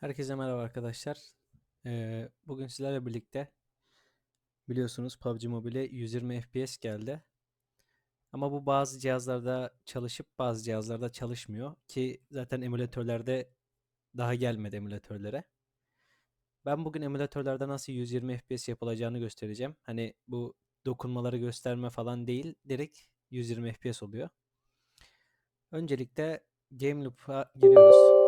Herkese merhaba arkadaşlar. Ee, bugün sizlerle birlikte biliyorsunuz PUBG Mobile 120 FPS geldi. Ama bu bazı cihazlarda çalışıp bazı cihazlarda çalışmıyor ki zaten emülatörlerde daha gelmedi emülatörlere. Ben bugün emülatörlerde nasıl 120 FPS yapılacağını göstereceğim. Hani bu dokunmaları gösterme falan değil, direkt 120 FPS oluyor. Öncelikle Game Loop'a giriyoruz.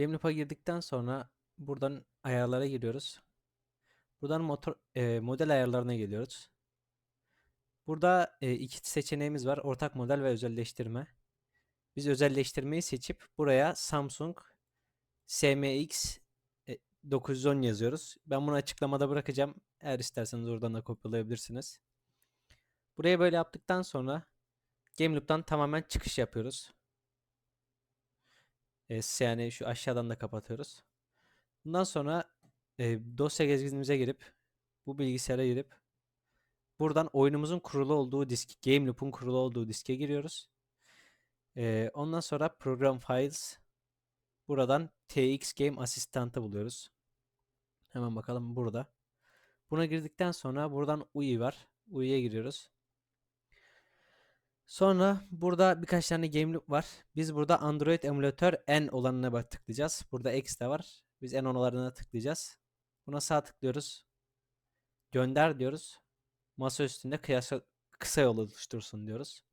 Game Loop'a girdikten sonra buradan ayarlara giriyoruz. Buradan motor e, model ayarlarına geliyoruz. Burada e, iki seçeneğimiz var. Ortak model ve özelleştirme. Biz özelleştirmeyi seçip buraya Samsung SMX e, 910 yazıyoruz. Ben bunu açıklamada bırakacağım. Eğer isterseniz oradan da kopyalayabilirsiniz. Buraya böyle yaptıktan sonra Game Loop'tan tamamen çıkış yapıyoruz. E, yani şu aşağıdan da kapatıyoruz. Bundan sonra e, dosya gezginimize girip bu bilgisayara girip buradan oyunumuzun kurulu olduğu disk, Game Loop'un kurulu olduğu diske giriyoruz. E, ondan sonra Program Files buradan TX Game Assistant'ı buluyoruz. Hemen bakalım burada. Buna girdikten sonra buradan UI var. UI'ye giriyoruz. Sonra burada birkaç tane game loop var. Biz burada Android emülatör N olanına tıklayacağız. Burada X de var. Biz N olanlarına tıklayacağız. Buna sağ tıklıyoruz. Gönder diyoruz. Masa üstünde kıyasa, kısa yol oluştursun diyoruz.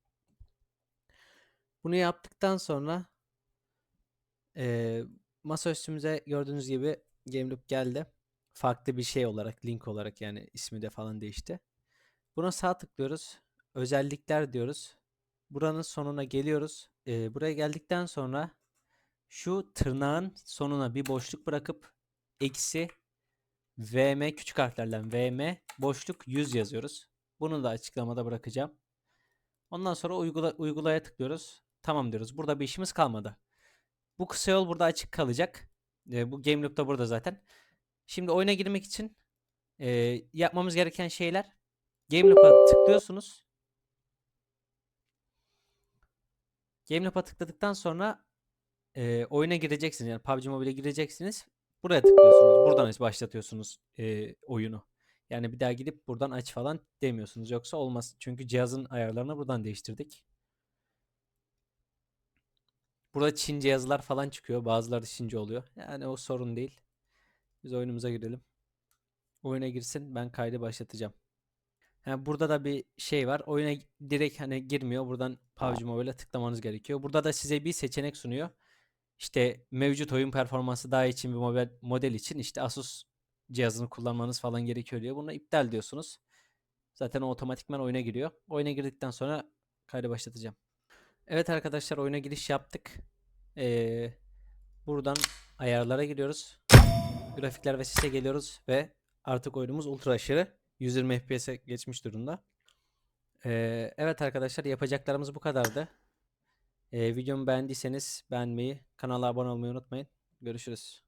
Bunu yaptıktan sonra e, masa üstümüze gördüğünüz gibi game loop geldi. Farklı bir şey olarak, link olarak yani ismi de falan değişti. Buna sağ tıklıyoruz. Özellikler diyoruz. Buranın sonuna geliyoruz. Ee, buraya geldikten sonra şu tırnağın sonuna bir boşluk bırakıp eksi VM küçük harflerden VM boşluk 100 yazıyoruz. Bunu da açıklamada bırakacağım. Ondan sonra uygula, uygulaya tıklıyoruz. Tamam diyoruz. Burada bir işimiz kalmadı. Bu kısa yol burada açık kalacak. Ee, bu game loop da burada zaten. Şimdi oyuna girmek için e, yapmamız gereken şeyler Game Loop'a tıklıyorsunuz. Game Loop'a tıkladıktan sonra e, oyuna gireceksiniz. Yani PUBG Mobile'e gireceksiniz. Buraya tıklıyorsunuz. Buradan başlatıyorsunuz e, oyunu. Yani bir daha gidip buradan aç falan demiyorsunuz. Yoksa olmaz. Çünkü cihazın ayarlarını buradan değiştirdik. Burada Çince yazılar falan çıkıyor. Bazıları Çince oluyor. Yani o sorun değil. Biz oyunumuza girelim. Oyuna girsin. Ben kaydı başlatacağım. Yani burada da bir şey var. Oyuna direkt hani girmiyor. Buradan PUBG Mobile'e tıklamanız gerekiyor. Burada da size bir seçenek sunuyor. İşte mevcut oyun performansı daha için bir model, model için işte Asus cihazını kullanmanız falan gerekiyor diyor. Bunu iptal diyorsunuz. Zaten o otomatikman oyuna giriyor. Oyuna girdikten sonra kaydı başlatacağım. Evet arkadaşlar oyuna giriş yaptık. Ee, buradan ayarlara giriyoruz. Grafikler ve sese geliyoruz ve artık oyunumuz ultra aşırı 120 FPS'e geçmiş durumda. Ee, evet arkadaşlar yapacaklarımız bu kadardı. Ee, videomu beğendiyseniz beğenmeyi, kanala abone olmayı unutmayın. Görüşürüz.